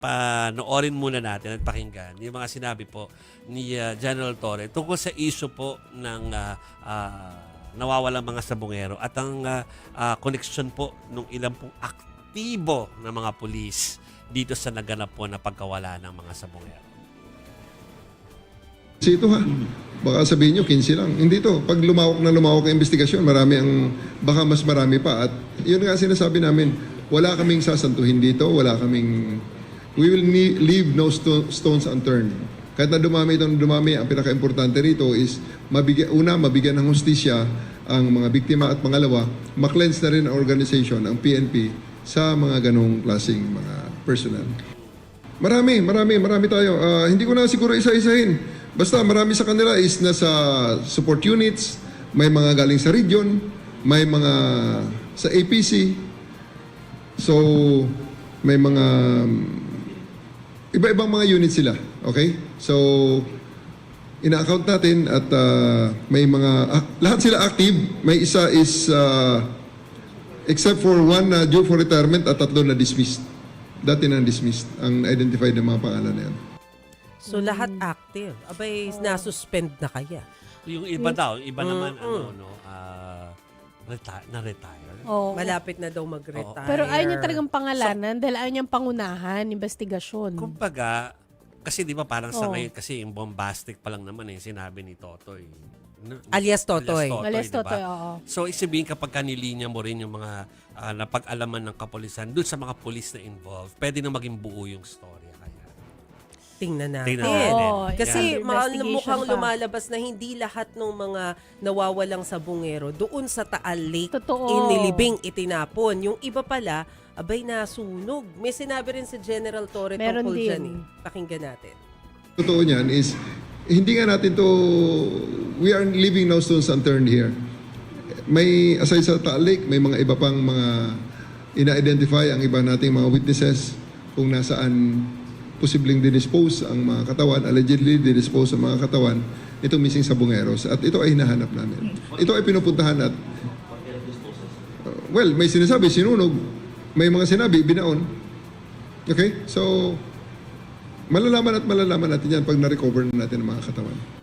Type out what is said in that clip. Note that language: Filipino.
panoorin muna natin at pakinggan yung mga sinabi po ni ah, General Torre tungkol sa issue po ng ah, ah, nawawalang mga sabungero at ang ah, ah, connection po ng ilang pong aktibo na mga pulis dito sa naganap po na pagkawala ng mga sabungero. Kasi ito ha, baka sabihin nyo, 15 lang. Hindi to. Pag lumawak na lumawak ang investigasyon, marami ang, baka mas marami pa. At yun nga sinasabi namin, wala kaming sasantuhin dito, wala kaming, we will leave no sto- stones unturned. Kahit na dumami itong dumami, ang pinaka-importante rito is, mabigyan, una, mabigyan ng hustisya ang mga biktima at pangalawa, maklense na rin ang organization, ang PNP, sa mga ganong klaseng mga personnel. Marami, marami, marami tayo. Ah, hindi ko na siguro isa-isahin. Basta marami sa kanila is nasa support units, may mga galing sa region, may mga sa APC. So, may mga iba-ibang mga units sila. Okay? So, ina-account natin at ah, may mga, ah, lahat sila active. May isa is, ah, except for one na due for retirement at tatlo na dismissed. Dati na dismissed ang identified ng mga pangalan na yan. So lahat active. Abay, nasuspend na kaya. Yung iba daw, iba naman ano no, ah, reti- na-retire. Oo. Malapit na daw mag-retire. Pero ayaw niya talagang pangalanan dahil ayaw niyang pangunahan, investigasyon. Kumbaga, kasi di ba parang sa Oo. ngayon kasi yung bombastic pa lang naman eh, sinabi ni Totoy. No? Alias Totoy. Malas di ba? Totoy, oo. So, isipin kapag kanilinya mo rin yung mga ah, napag-alaman ng kapulisan dun sa mga pulis na involved, pwede na maging buo yung storya. Tingnan natin. Tingnan natin. Oo, Kasi Yan. ma- Investigation mukhang pa. lumalabas na hindi lahat ng mga nawawalang sabungero doon sa Taal Lake Totoo. inilibing, itinapon. Yung iba pala, abay nasunog. May sinabi rin si General Torre Meron tungkol din. dyan eh. Pakinggan natin. totoo niyan is hindi nga natin to we are leaving no stones unturned here. May aside sa Taal Lake, may mga iba pang mga ina-identify ang iba nating mga witnesses kung nasaan posibleng didispose ang mga katawan, allegedly didispose ang mga katawan ito missing sa bungeros. At ito ay hinahanap namin. Ito ay pinupuntahan at Uh, well, may sinasabi, sinunog. May mga sinabi, binaon. Okay? So, malalaman at malalaman natin yan pag na-recover na natin ang mga katawan.